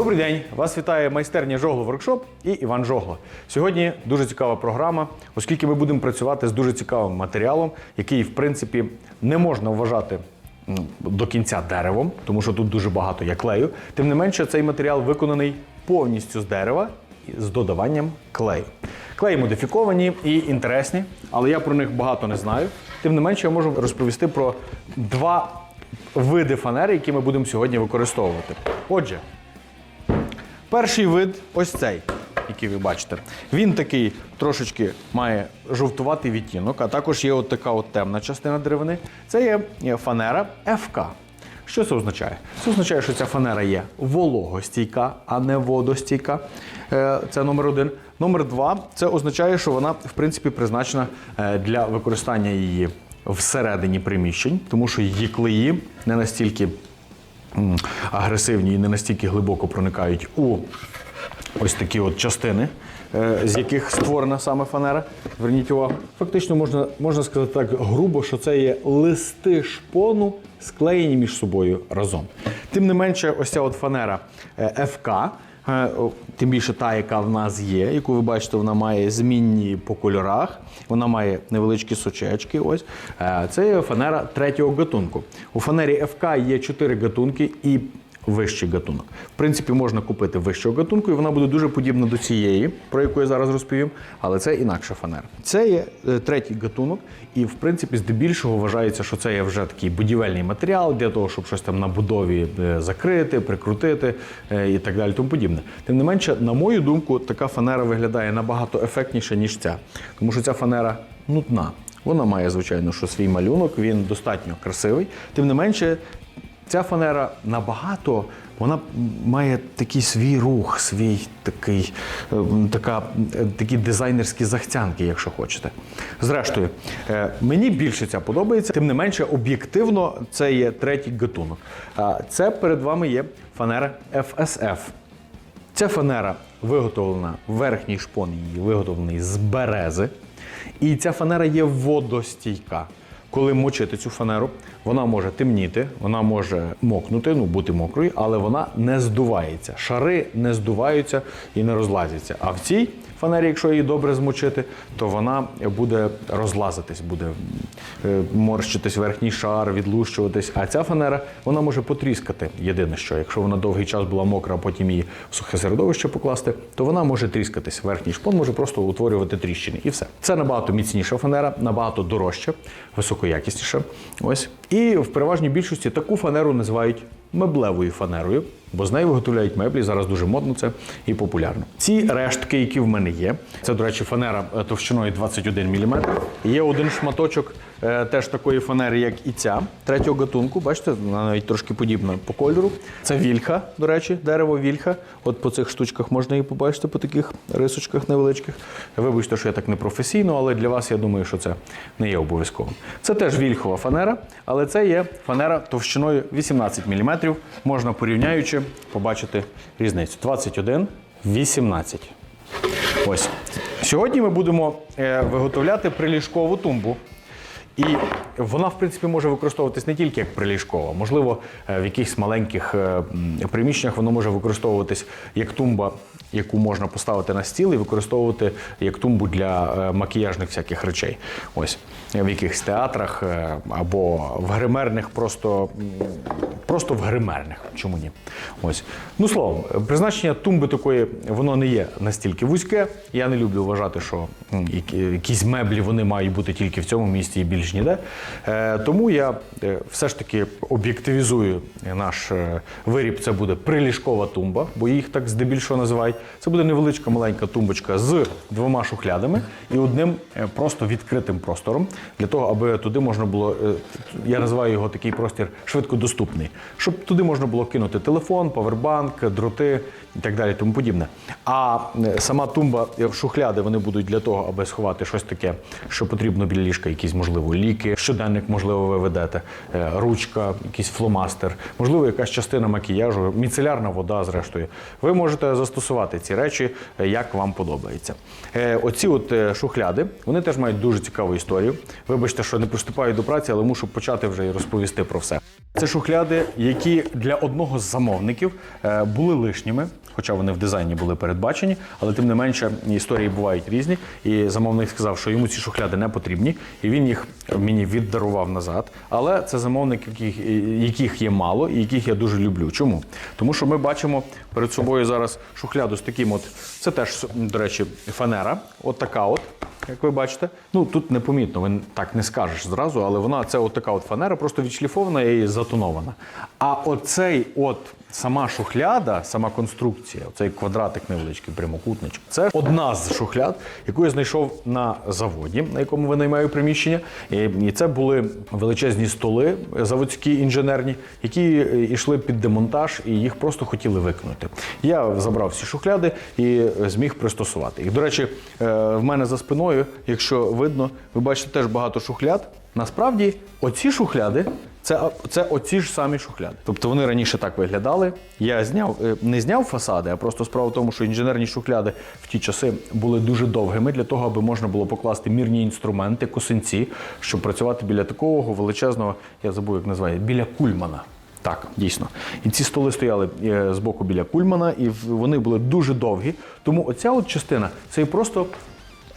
Добрий день! Вас вітає майстерня Жогло Воркшоп і Іван Жогло. Сьогодні дуже цікава програма, оскільки ми будемо працювати з дуже цікавим матеріалом, який, в принципі, не можна вважати ну, до кінця деревом, тому що тут дуже багато є клею. Тим не менше, цей матеріал виконаний повністю з дерева з додаванням клею. Клеї модифіковані і інтересні, але я про них багато не знаю. Тим не менше, я можу розповісти про два види фанери, які ми будемо сьогодні використовувати. Отже, Перший вид ось цей, який ви бачите. Він такий трошечки має жовтуватий відтінок, а також є от така от темна частина деревини. Це є фанера ФК. Що це означає? Це означає, що ця фанера є вологостійка, а не водостійка. Е, Це номер один. Номер два це означає, що вона в принципі призначена е, для використання її всередині приміщень, тому що її клеї не настільки агресивні і не настільки глибоко проникають у ось такі от частини, е, з яких створена саме фанера. Зверніть увагу. Фактично можна, можна сказати так грубо, що це є листи шпону, склеєні між собою разом. Тим не менше, ось ця от фанера е, ФК. Е, Тим більше та, яка в нас є, яку ви бачите, вона має змінні по кольорах, вона має невеличкі сочечки. Ось Е, це фанера третього гатунку. У фанері ФК є чотири гатунки і вищий гатунок. В принципі, можна купити вищого гатунку, і вона буде дуже подібна до цієї, про яку я зараз розповім, але це інакша фанера. Це є е, третій гатунок, і в принципі, здебільшого вважається, що це є вже такий будівельний матеріал для того, щоб щось там на будові е, закрити, прикрутити е, і так далі. Тому подібне. Тим не менше, на мою думку, така фанера виглядає набагато ефектніше, ніж ця, тому що ця фанера нудна. Вона має, звичайно, що свій малюнок, він достатньо красивий. Тим не менше, Ця фанера набагато, вона має такий свій рух, свій такий, е, така, е, такі дизайнерські захтянки, якщо хочете. Зрештою, е, мені більше ця подобається, тим не менше, об'єктивно, це є третій гатунок. Це перед вами є фанера FSF. Ця фанера виготовлена, верхній шпон її виготовлений з берези. І ця фанера є водостійка. Коли мочити цю фанеру, вона може темніти, вона може мокнути, ну бути мокрою, але вона не здувається. Шари не здуваються і не розлазяться. А в цій фанері, якщо її добре змочити, то вона буде розлазитись, буде е, морщитись верхній шар, відлущуватись. А ця фанера вона може потріскати. Єдине, що якщо вона довгий час була мокра, а потім її в сухе середовище покласти, то вона може тріскатись. Верхній шпон може просто утворювати тріщини. І все. Це набагато міцніша фанера, набагато дорожча, високоякісніша. Ось. І в переважній більшості таку фанеру називають меблевою фанерою, бо з нею виготовляють меблі. Зараз дуже модно це і популярно. Ці рештки, які в мене є, це, до речі, фанера е, товщиною 21 мм. Є один шматочок теж такої фанери, як і ця, третього гатунку. Бачите, вона навіть трошки подібна по кольору. Це вільха, до речі, дерево вільха. От по цих штучках можна її побачити, по таких рисочках невеличких. Вибачте, що я так непрофесійно, але для вас я думаю, що це не є обов'язковим. Це теж вільхова фанера, але це є фанера товщиною 18 мм. Можна порівняючи побачити різницю. 21, 18. Ось. Сьогодні ми будемо е, виготовляти приліжкову тумбу. І вона, в принципі, може використовуватись не тільки як приліжкова. Можливо, е, в якихось маленьких е, приміщеннях воно може використовуватись як тумба, яку можна поставити на стіл і використовувати як тумбу для е, макіяжних всяких речей. Ось в якихось театрах е, або в гримерних, просто, просто в гримерних. Чому ні? Ось. Ну, словом, призначення тумби такої воно не є настільки вузьке. Я не люблю вважати, що якісь меблі вони мають бути тільки в цьому місці і більш ніде. Е, тому я все ж таки об'єктивізую наш виріб. Це буде приліжкова тумба, бо їх так здебільшого називають. Це буде невеличка маленька тумбочка з двома шухлядами і одним е, просто відкритим простором для того, аби туди можна було. е, Я називаю його такий простір швидкодоступний, щоб туди можна було кинути телефон, павербанк, дроти і так далі, тому подібне. А е, сама тумба шухляди вони будуть для того, аби сховати щось таке, що потрібно біля ліжка, якісь можливо ліки, щоденник, можливо, ви ведете, ручка, якийсь фломастер, можливо, якась частина макіяжу, міцелярна вода, зрештою. Ви можете застосувати ці речі, е, як вам подобається. Е, Оці от е, шухляди, вони теж мають дуже цікаву історію. Вибачте, що не приступаю до праці, але мушу почати вже і розповісти про все. Це шухляди, які для одного з замовників були лишніми, хоча вони в дизайні були передбачені, але тим не менше історії бувають різні. І замовник сказав, що йому ці шухляди не потрібні, і він їх мені віддарував назад. Але це замовник, яких, яких є мало і яких я дуже люблю. Чому? Тому що ми бачимо перед собою зараз шухляду з таким, от це теж, до речі, фанера, от така от як ви бачите. Ну тут непомітно, ви так не скажеш зразу, але вона це от така от фанера, просто відшліфована і затонована. А оцей от сама шухляда, сама конструкція, цей квадратик невеличкий, прямокутничок, це одна з шухляд, яку я знайшов на заводі, на якому винаймаю приміщення. І, і це були величезні столи заводські інженерні, які е, йшли під демонтаж і їх просто хотіли викинути. Я забрав всі шухляди і зміг пристосувати їх. До речі, е, в мене за спиною, якщо видно, ви бачите теж багато шухляд. Насправді, оці шухляди. Це, це оці ж самі шухляди. Тобто вони раніше так виглядали. Я зняв, е, не зняв фасади, а просто справа в тому, що інженерні шухляди в ті часи були дуже довгими для того, аби можна було покласти мірні інструменти, косинці, щоб працювати біля такого величезного, я забув, як називає, біля кульмана. Так, дійсно. І ці столи стояли е, з боку біля кульмана, і вони були дуже довгі. Тому оця от частина це просто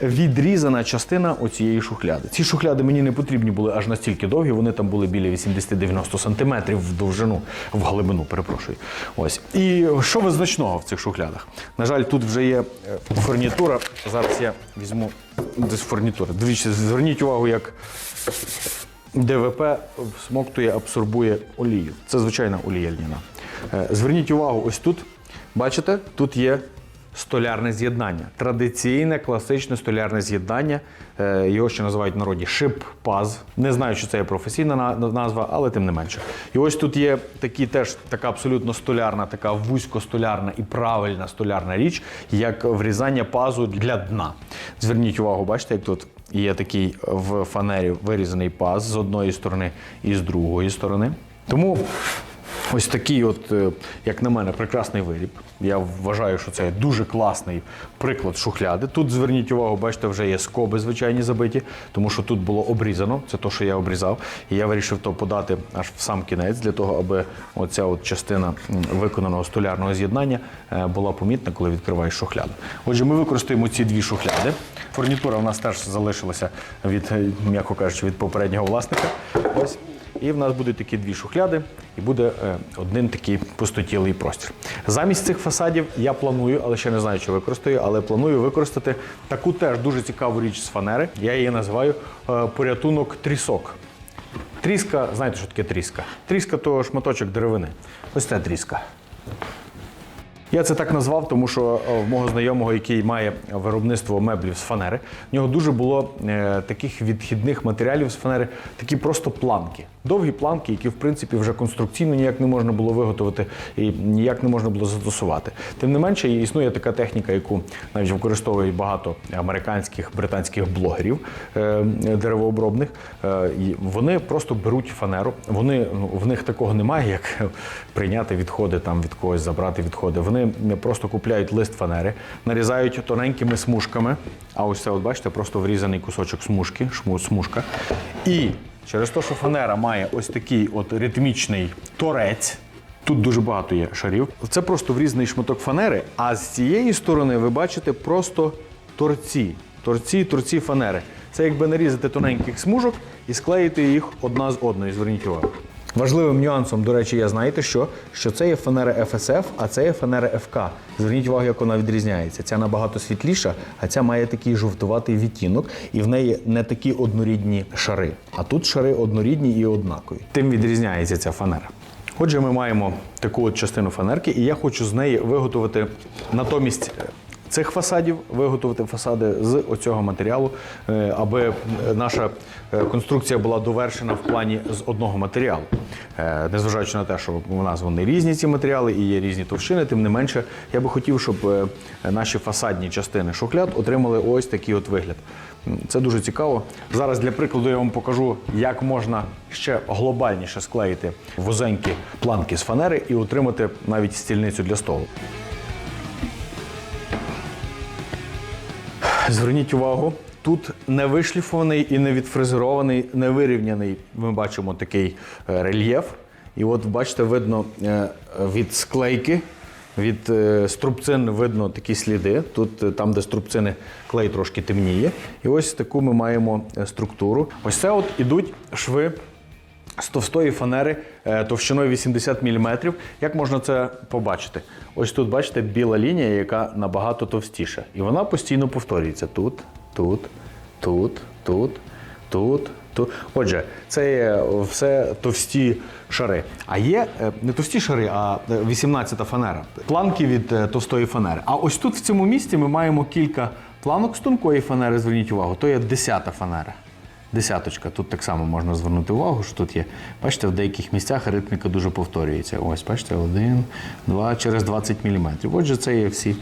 відрізана частина оцієї шухляди. Ці шухляди мені не потрібні були аж настільки довгі, вони там були біля 80-90 сантиметрів в довжину, в глибину, перепрошую. Ось. І що визначного в цих шухлядах? На жаль, тут вже є е, фурнітура. Зараз я візьму десь фурнітура. Дивіться, зверніть увагу, як ДВП всмоктує, абсорбує олію. Це звичайна олія льняна. Е, Зверніть увагу, ось тут, бачите, тут є столярне з'єднання. Традиційне класичне столярне з'єднання. Е, Його ще називають в народі шип-паз. Не знаю, чи це є професійна назва, але тим не менше. І ось тут є такі теж така абсолютно столярна, така вузькостолярна і правильна столярна річ, як врізання пазу для дна. Зверніть увагу, бачите, як тут Є такий в фанері вирізаний паз з одної сторони і з другої сторони. Тому ось такий, от, е, як на мене, прекрасний виріб. Я вважаю, що це дуже класний приклад шухляди. Тут зверніть увагу, бачите, вже є скоби звичайні забиті, тому що тут було обрізано. Це те, що я обрізав. І я вирішив то подати аж в сам кінець, для того, аби оця от частина виконаного столярного з'єднання е, була помітна, коли відкриваєш шухляду. Отже, ми використаємо ці дві шухляди. Фурнітура в нас теж залишилася від, е, м'яко кажучи, від попереднього власника. Ось. І в нас будуть такі дві шухляди, і буде е, один такий пустотілий простір. Замість цих фасадів я планую, але ще не знаю, чи використаю, але планую використати таку теж дуже цікаву річ з фанери. Я її називаю е, порятунок трісок. Тріска, знаєте, що таке тріска? Тріска то шматочок деревини. Ось це тріска. Я це так назвав, тому що е, в мого знайомого, який має виробництво меблів з фанери, в нього дуже було е, таких відхідних матеріалів з фанери, такі просто планки. Довгі планки, які в принципі вже конструкційно ніяк не можна було виготовити і ніяк не можна було застосувати. Тим не менше, існує така техніка, яку навіть використовують багато американських британських блогерів е, деревообробних. Вони просто беруть фанеру. Вони ну, в них такого немає, як прийняти відходи там від когось, забрати відходи. Вони просто купляють лист фанери, нарізають тоненькими смужками. А ось це, от бачите, просто врізаний кусочок смужки, шму, смужка. І через те, що фанера має ось такий от ритмічний торець. Тут дуже багато є шарів. Це просто врізаний шматок фанери, а з цієї сторони ви бачите просто торці. Торці, торці фанери. Це якби нарізати тоненьких смужок і склеїти їх одна з одної. Зверніть увагу. Важливим нюансом, до речі, є знаєте що? Що це є фанера FSF, а це є фанера FK. Зверніть увагу, як вона відрізняється. Ця набагато світліша, а ця має такий жовтуватий відтінок, і в неї не такі однорідні шари. А тут шари однорідні і однакові. Тим відрізняється ця фанера. Отже, ми маємо таку от частину фанерки, і я хочу з неї виготовити натомість цих фасадів, виготовити фасади з оцього матеріалу, е, аби наша е, конструкція була довершена в плані з одного матеріалу. Е, Незважаючи на те, що у нас вони різні ці матеріали і є різні товщини, тим не менше, я би хотів, щоб наші фасадні частини шухляд отримали ось такий от вигляд. Це дуже цікаво. Зараз для прикладу я вам покажу, як можна ще глобальніше склеїти вузенькі планки з фанери і отримати навіть стільницю для столу. Зверніть увагу, тут не вишліфований і не відфрезерований, не вирівняний. Ми бачимо такий е, рельєф. І от бачите, видно е, від склейки, від е, струбцин видно такі сліди. Тут там, де струбцини, клей трошки темніє. І ось таку ми маємо структуру. Ось це от ідуть шви з товстої фанери е, товщиною 80 мм. Як можна це побачити? Ось тут, бачите, біла лінія, яка набагато товстіша. І вона постійно повторюється тут, тут, тут, тут, тут. Тут. Отже, це є все товсті шари. А є е, не товсті шари, а 18-та фанера. Планки від е, товстої фанери. А ось тут в цьому місці ми маємо кілька планок з тонкої фанери. Зверніть увагу, то є 10-та фанера. Десяточка. Тут так само можна звернути увагу, що тут є. Бачите, в деяких місцях ритміка дуже повторюється. Ось, бачите, один, два, через 20 мм. Отже, це є всі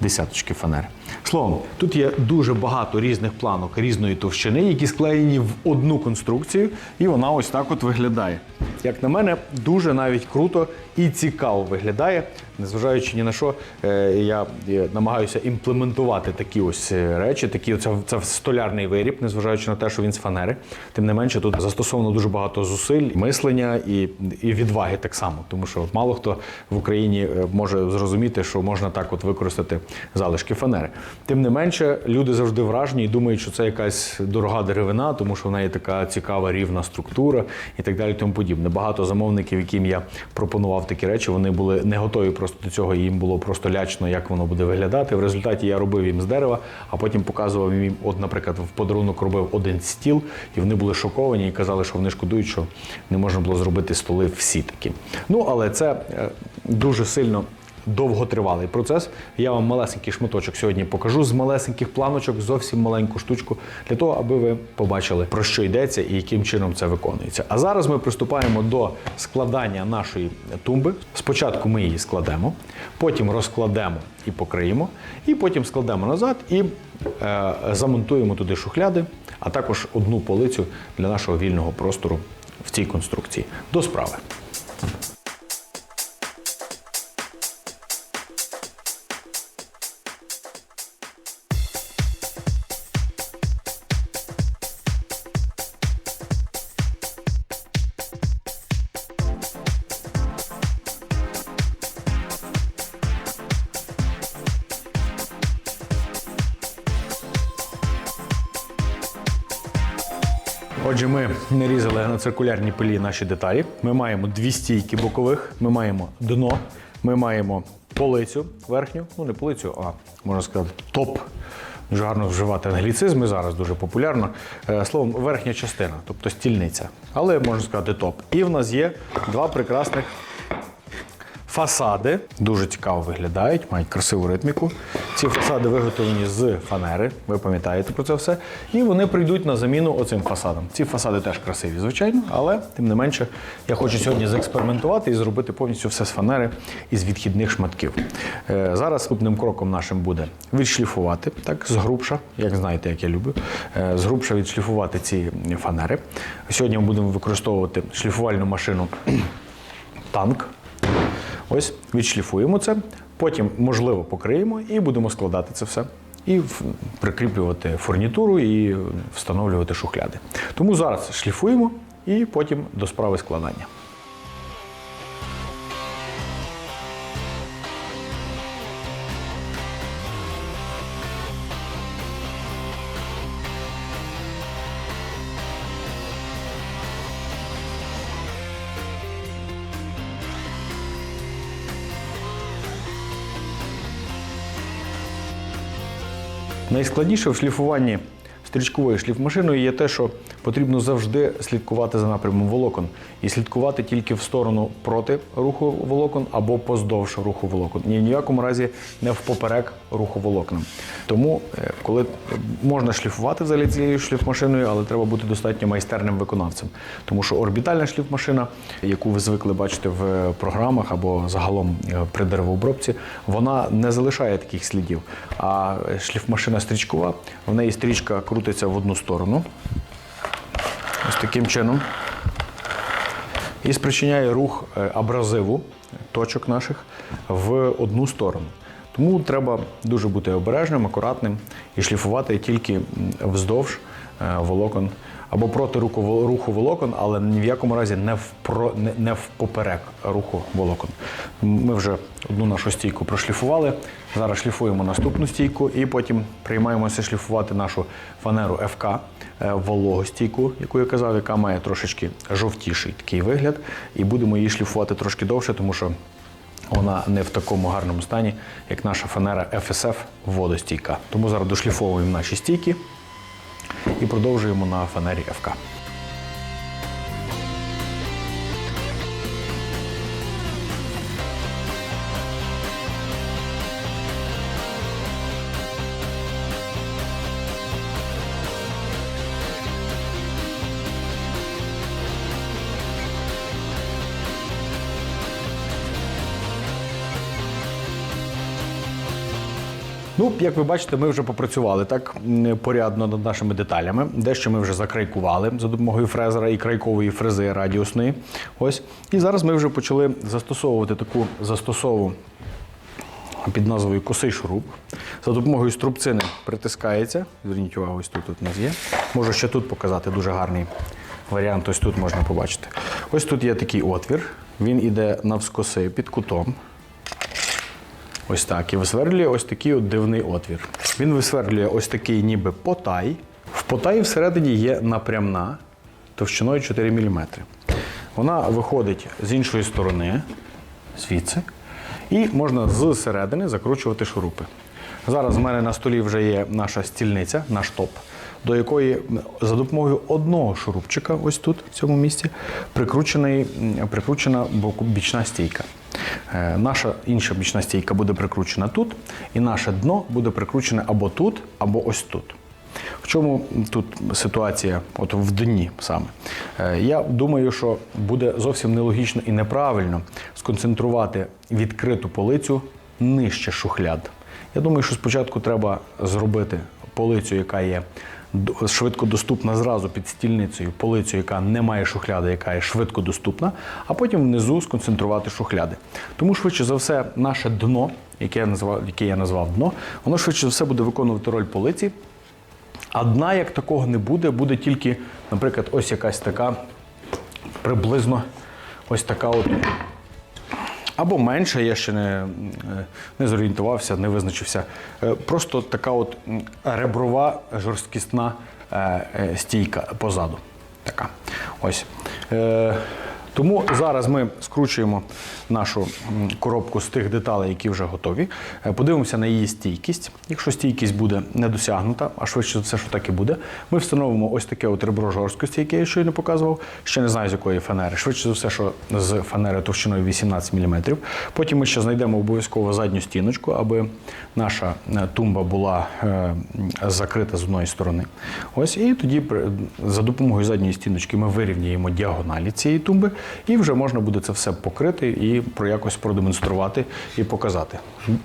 десяточки фанери. Словом, тут є дуже багато різних планок різної товщини, які склеєні в одну конструкцію, і вона ось так от виглядає. Як на мене, дуже навіть круто і цікаво виглядає. Незважаючи ні на що, е, я намагаюся імплементувати такі ось е, речі, такі це, це столярний виріб, незважаючи на те, що він з фанери. Тим не менше, тут застосовано дуже багато зусиль, мислення і, і відваги так само, тому що мало хто в Україні е, може зрозуміти, що можна так от використати залишки фанери. Тим не менше, люди завжди вражені і думають, що це якась дорога деревина, тому що в неї така цікава рівна структура і так далі. Тому подібне. Багато замовників, яким я пропонував такі речі, вони були не готові просто до цього. і Їм було просто лячно, як воно буде виглядати. В результаті я робив їм з дерева, а потім показував їм, от, наприклад, в подарунок робив один стіл, і вони були шоковані і казали, що вони шкодують, що не можна було зробити столи всі такі. Ну але це е, дуже сильно довготривалий процес. Я вам малесенький шматочок сьогодні покажу з малесеньких планочок, зовсім маленьку штучку, для того, аби ви побачили, про що йдеться і яким чином це виконується. А зараз ми приступаємо до складання нашої тумби. Спочатку ми її складемо, потім розкладемо і покриємо, і потім складемо назад і е, замонтуємо туди шухляди, а також одну полицю для нашого вільного простору в цій конструкції. До справи. Отже, ми нарізали на циркулярній пилі наші деталі. Ми маємо дві стійки бокових, ми маємо дно, ми маємо полицю верхню, ну не полицю, а можна сказати, топ. Дуже гарно вживати англіцизми зараз дуже популярно. Е, Словом, верхня частина, тобто стільниця. Але можна сказати топ. І в нас є два прекрасних Фасади дуже цікаво виглядають, мають красиву ритміку. Ці фасади виготовлені з фанери, ви пам'ятаєте про це все. І вони прийдуть на заміну оцим фасадам. Ці фасади теж красиві, звичайно, але тим не менше я хочу сьогодні заекспериментувати і зробити повністю все з фанери із відхідних шматків. Е, Зараз наступним кроком нашим буде відшліфувати, так, з грубша, як знаєте, як я люблю, е, з відшліфувати ці фанери. Сьогодні ми будемо використовувати шліфувальну машину танк. Ось відшліфуємо це, потім, можливо, покриємо і будемо складати це все. І прикріплювати фурнітуру і встановлювати шухляди. Тому зараз шліфуємо і потім до справи складання. Найскладніше в шліфуванні стрічковою шліфмашиною є те, що потрібно завжди слідкувати за напрямом волокон і слідкувати тільки в сторону проти руху волокон або поздовж руху волокон. Ні в ніякому разі не впоперек руху волокна. Тому, е, коли можна шліфувати взагалі цією шліфмашиною, але треба бути достатньо майстерним виконавцем. Тому що орбітальна шліфмашина, яку ви звикли бачити в програмах або загалом е, при деревообробці, вона не залишає таких слідів. А шліфмашина стрічкова, в неї стрічка крутиться в одну сторону. Ось таким чином. І спричиняє рух е, абразиву точок наших в одну сторону. Тому треба дуже бути обережним, акуратним і шліфувати тільки вздовж волокон або проти руху, руху волокон, але ні в якому разі не впро, не, не впоперек руху волокон. Ми вже одну нашу стійку прошліфували. Зараз шліфуємо наступну стійку і потім приймаємося шліфувати нашу фанеру ФК е, вологостійку, яку я казав, яка має трошечки жовтіший такий вигляд, і будемо її шліфувати трошки довше, тому що вона не в такому гарному стані, як наша фанера FSF водостійка. Тому зараз дошліфовуємо наші стійки і продовжуємо на фанері ФК. Ну, як ви бачите, ми вже попрацювали так порядно над нашими деталями. Дещо ми вже закрайкували за допомогою фрезера і крайкової фрези радіусної. Ось. І зараз ми вже почали застосовувати таку застосову під назвою косий шуруп. За допомогою струбцини притискається. Зверніть увагу, ось тут, у нас є. Можу ще тут показати дуже гарний варіант. Ось тут можна побачити. Ось тут є такий отвір. Він іде навскоси під кутом. Ось так. І висверлює ось такий от дивний отвір. Він висверлює ось такий ніби потай. В потаї всередині є напрямна товщиною 4 мм. Вона виходить з іншої сторони, звідси, і можна зсередини закручувати шурупи. Зараз в мене на столі вже є наша стільниця, наш топ, до якої за допомогою одного шурупчика, ось тут, в цьому місці, прикручена бічна стійка. Е, Наша інша бічна стійка буде прикручена тут, і наше дно буде прикручене або тут, або ось тут. В чому тут ситуація, от в дні саме? Е, Я думаю, що буде зовсім нелогічно і неправильно сконцентрувати відкриту полицю нижче шухляд. Я думаю, що спочатку треба зробити полицю, яка є швидко доступна зразу під стільницею, полицю, яка не має шухляди, яка є швидко доступна, а потім внизу сконцентрувати шухляди. Тому швидше за все, наше дно, яке я назвав, яке я назвав дно, воно швидше за все буде виконувати роль полиці. А дна як такого не буде, буде тільки, наприклад, ось якась така приблизно ось така от. Або менше, я ще не, не зорієнтувався, не визначився. Е, Просто така от реброва жорсткісна е, е, стійка позаду. Така. Ось. Тому зараз ми скручуємо нашу коробку з тих деталей, які вже готові. Е, Подивимося на її стійкість. Якщо стійкість буде не досягнута, а швидше за все, що так і буде, ми встановимо ось таке от ребро жорсткості, яке я щойно показував. Ще не знаю з якої фанери. Швидше за все, що з фанери товщиною 18 мм. Потім ми ще знайдемо обов'язково задню стіночку, аби наша е, тумба була е, закрита з одної сторони. Ось і тоді за допомогою задньої стіночки ми вирівняємо діагоналі цієї тумби, і вже можна буде це все покрити і про якось продемонструвати і показати.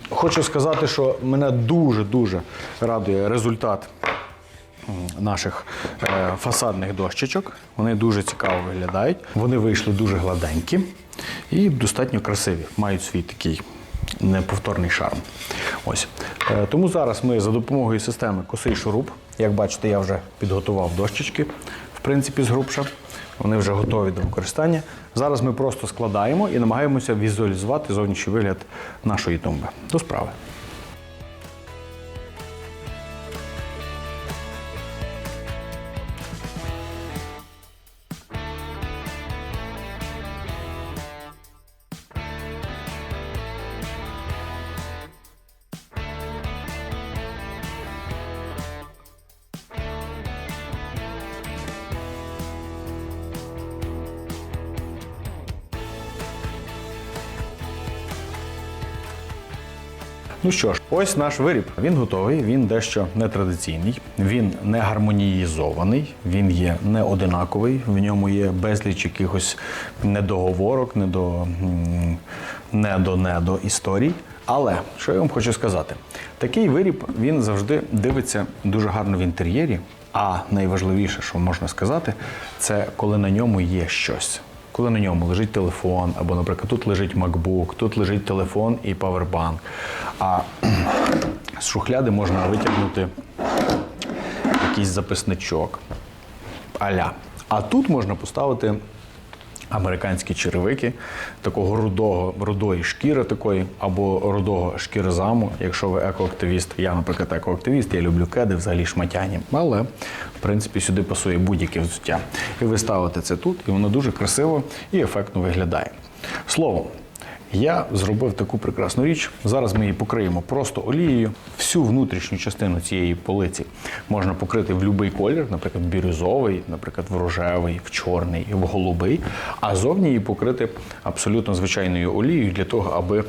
Хочу сказати, що мене дуже дуже радує результат наших е, фасадних дощечок. Вони дуже цікаво виглядають. Вони вийшли дуже гладенькі і достатньо красиві. Мають свій такий неповторний шарм. Ось. Е, Тому зараз ми за допомогою системи косий шуруп, як бачите, я вже підготував дощечки, в принципі, з грубша. Вони вже готові до використання. Зараз ми просто складаємо і намагаємося візуалізувати зовнішній вигляд нашої тумби. До справи. Ну що ж, ось наш виріб. Він готовий, він дещо нетрадиційний, він не гармоніїзований, він є не одинаковий, в ньому є безліч якихось недоговорок, недо, недо-недо історій. Але що я вам хочу сказати, такий виріб він завжди дивиться дуже гарно в інтер'єрі. А найважливіше, що можна сказати, це коли на ньому є щось. Коли на ньому лежить телефон, або, наприклад, тут лежить MacBook, тут лежить телефон і павербанк. А з шухляди можна витягнути якийсь записничок, аля. А тут можна поставити американські черевики, такого рудого, рудої шкіри такої, або рудого шкірзаму. якщо ви екоактивіст. Я, наприклад, екоактивіст, я люблю кеди, взагалі шматяні. Але, в принципі, сюди пасує будь-яке взуття. І ви ставите це тут, і воно дуже красиво і ефектно виглядає. Словом, я зробив таку прекрасну річ. Зараз ми її покриємо просто олією. Всю внутрішню частину цієї полиці можна покрити в будь-який колір, наприклад, бірюзовий, наприклад, в рожевий, в чорний, в голубий, а зовні її покрити абсолютно звичайною олією для того, аби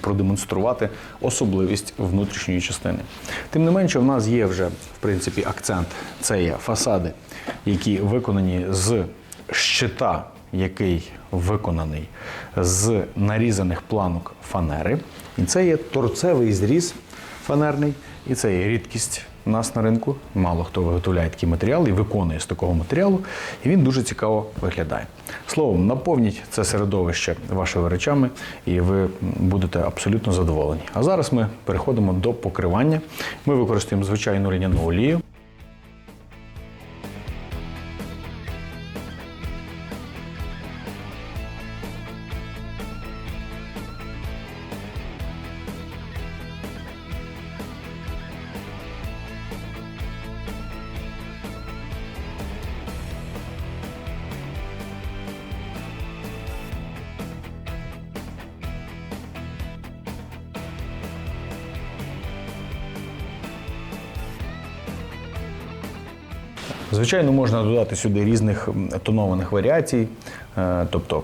продемонструвати особливість внутрішньої частини. Тим не менше, в нас є вже в принципі акцент. Це є фасади, які виконані з щита який виконаний з нарізаних планок фанери. І це є торцевий зріз фанерний, і це є рідкість у нас на ринку. Мало хто виготовляє такий матеріал і виконує з такого матеріалу, і він дуже цікаво виглядає. Словом, наповніть це середовище вашими речами, і ви будете абсолютно задоволені. А зараз ми переходимо до покривання. Ми використаємо звичайну льняну олію. Звичайно, можна додати сюди різних тонованих варіацій, е, тобто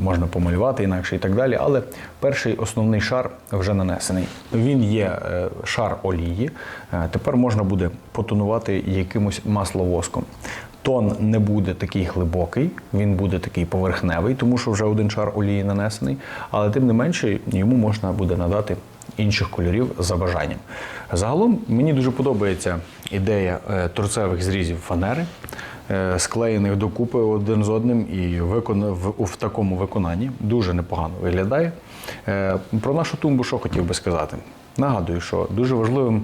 можна помалювати інакше і так далі. Але перший основний шар вже нанесений. Він є е, шар олії. Е, Тепер можна буде потонувати якимось масловоском. Тон не буде такий глибокий, він буде такий поверхневий, тому що вже один шар олії нанесений. Але тим не менше йому можна буде надати інших кольорів за бажанням. Загалом мені дуже подобається ідея е, торцевих зрізів фанери, е, склеєних докупи один з одним і в, такому виконанні дуже непогано виглядає. Е, Про нашу тумбу що хотів би сказати? Нагадую, що дуже важливим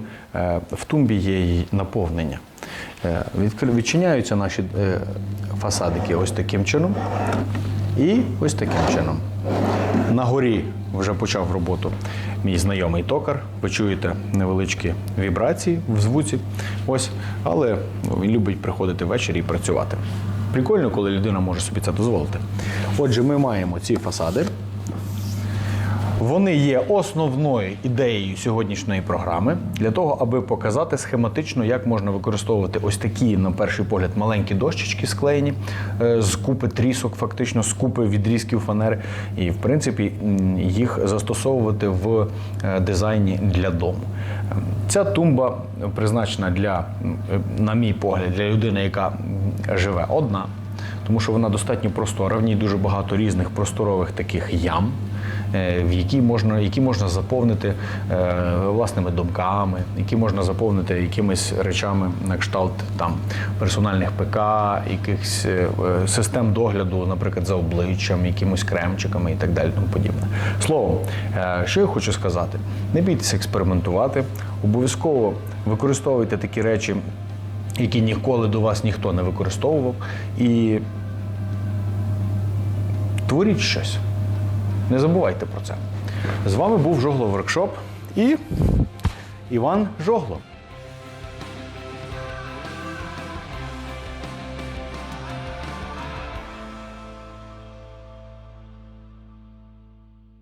в тумбі є її наповнення. Відчиняються наші фасадики ось таким чином і ось таким чином. На горі вже почав роботу мій знайомий токар. Ви чуєте невеличкі вібрації в звуці. Ось, але він любить приходити ввечері і працювати. Прикольно, коли людина може собі це дозволити. Отже, ми маємо ці фасади. Вони є основною ідеєю сьогоднішньої програми для того, аби показати схематично, як можна використовувати ось такі, на перший погляд, маленькі дощечки склеєні е, з купи трісок, фактично з купи відрізків фанери, і в принципі їх застосовувати в е, дизайні для дому. Ем, Ця тумба призначена для, е, на мій погляд, для людини, яка живе одна, тому що вона достатньо простора. В ній дуже багато різних просторових таких ям в які можна, які можна заповнити е, власними думками, які можна заповнити якимись речами на кшталт там персональних ПК, якихось е, е, систем догляду, наприклад, за обличчям, якимось кремчиками і так далі. Тому подібне. Словом, е, що я хочу сказати: не бійтеся експериментувати, обов'язково використовуйте такі речі, які ніколи до вас ніхто не використовував, і творіть щось. Не забувайте про це. З вами був Жогло Воркшоп і Іван Жогло.